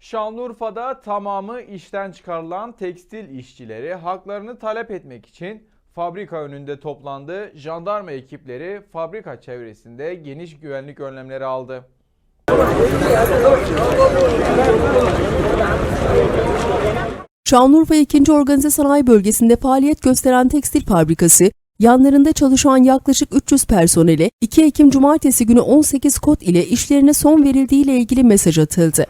Şanlıurfa'da tamamı işten çıkarılan tekstil işçileri haklarını talep etmek için fabrika önünde toplandı. Jandarma ekipleri fabrika çevresinde geniş güvenlik önlemleri aldı. Şanlıurfa 2. Organize Sanayi Bölgesi'nde faaliyet gösteren tekstil fabrikası, yanlarında çalışan yaklaşık 300 personele 2 Ekim Cumartesi günü 18 kod ile işlerine son verildiği ile ilgili mesaj atıldı.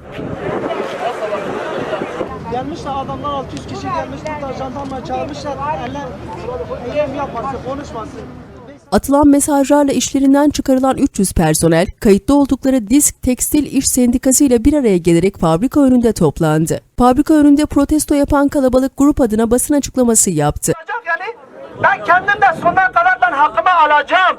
Gelmişler adamlar 600 kişi gelmiş burada jandarma çağırmışlar. Eller eylem yapmasın, konuşmasın. Atılan mesajlarla işlerinden çıkarılan 300 personel, kayıtlı oldukları Disk Tekstil İş Sendikası ile bir araya gelerek fabrika önünde toplandı. Fabrika önünde protesto yapan kalabalık grup adına basın açıklaması yaptı. Olacak yani ben kendim de sonuna kadar ben hakkımı alacağım.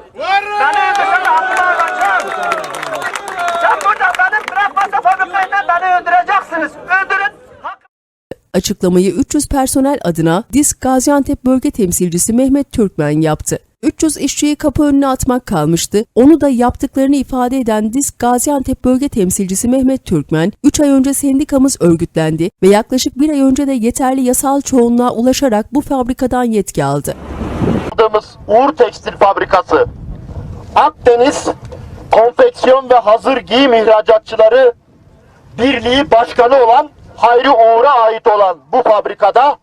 Açıklamayı 300 personel adına Disk Gaziantep Bölge Temsilcisi Mehmet Türkmen yaptı. 300 işçiyi kapı önüne atmak kalmıştı. Onu da yaptıklarını ifade eden Disk Gaziantep Bölge Temsilcisi Mehmet Türkmen, 3 ay önce sendikamız örgütlendi ve yaklaşık bir ay önce de yeterli yasal çoğunluğa ulaşarak bu fabrikadan yetki aldı. Uğur Tekstil Fabrikası, Akdeniz Konfeksiyon ve Hazır Giyim İhracatçıları Birliği Başkanı olan Hayri Uğur'a ait olan bu fabrikada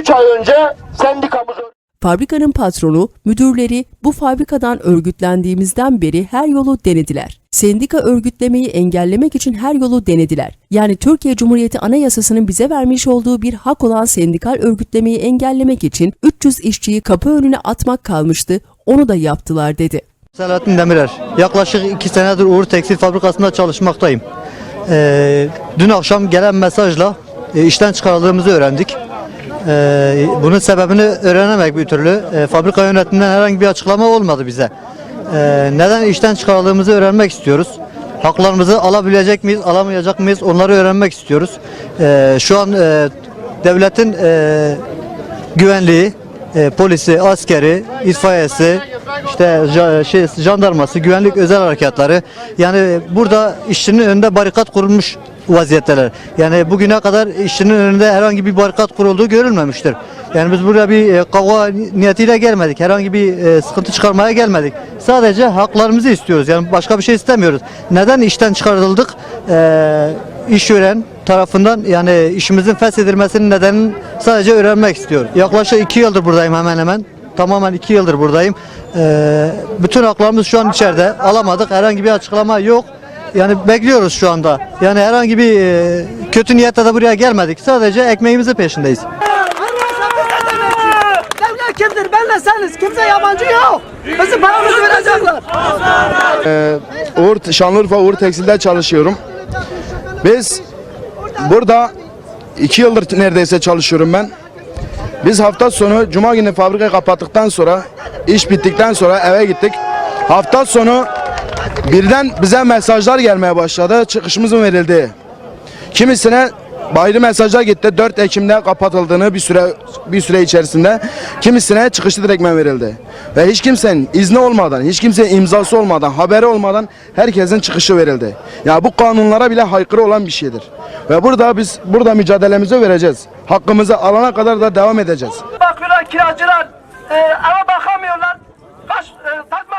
3 ay önce sendikamız Fabrikanın patronu, müdürleri bu fabrikadan örgütlendiğimizden beri her yolu denediler. Sendika örgütlemeyi engellemek için her yolu denediler. Yani Türkiye Cumhuriyeti Anayasası'nın bize vermiş olduğu bir hak olan sendikal örgütlemeyi engellemek için 300 işçiyi kapı önüne atmak kalmıştı, onu da yaptılar dedi. Selahattin Demirer. Yaklaşık iki senedir Uğur Tekstil Fabrikası'nda çalışmaktayım. Ee, dün akşam gelen mesajla e, işten çıkarıldığımızı öğrendik. Ee, bunun sebebini öğrenemek bir türlü. Ee, fabrika yönetiminden herhangi bir açıklama olmadı bize. Ee, neden işten çıkarıldığımızı öğrenmek istiyoruz. Haklarımızı alabilecek miyiz, alamayacak mıyız onları öğrenmek istiyoruz. Ee, şu an e, devletin e, güvenliği, e, polisi, askeri, itfaiyesi, işte şey, jandarması, güvenlik özel harekatları yani burada işçinin önünde barikat kurulmuş vaziyetteler. Yani bugüne kadar işçinin önünde herhangi bir barikat kurulduğu görülmemiştir. Yani biz buraya bir e, kavga niyetiyle gelmedik. Herhangi bir e, sıkıntı çıkarmaya gelmedik. Sadece haklarımızı istiyoruz. Yani başka bir şey istemiyoruz. Neden işten çıkarıldık? E, işveren tarafından yani işimizin feshedilmesinin nedenini sadece öğrenmek istiyorum. Yaklaşık iki yıldır buradayım hemen hemen. Tamamen iki yıldır buradayım. Ee, bütün haklarımız şu an içeride. Alamadık. Herhangi bir açıklama yok. Yani bekliyoruz şu anda. Yani herhangi bir e, kötü niyetle de buraya gelmedik. Sadece ekmeğimizin peşindeyiz. Devlet kimdir? Benle seniz. Kimse yabancı yok. Bizim paramızı verecekler. Uğur, Şanlıurfa Uğur Tekstil'de çalışıyorum. Biz burada iki yıldır neredeyse çalışıyorum ben. Biz hafta sonu Cuma günü fabrikayı kapattıktan sonra iş bittikten sonra eve gittik. Hafta sonu birden bize mesajlar gelmeye başladı. Çıkışımızın verildi. Kimisine bayram mesajlar gitti. 4 Ekim'de kapatıldığını bir süre bir süre içerisinde kimisine çıkışı direktmen verildi. Ve hiç kimsenin izni olmadan, hiç kimsenin imzası olmadan, haberi olmadan herkesin çıkışı verildi. Ya bu kanunlara bile haykırı olan bir şeydir. Ve burada biz burada mücadelemizi vereceğiz. Hakkımızı alana kadar da devam edeceğiz. Bakıyorlar kiracılar. E, eve bakamıyorlar. Kaç, e, takma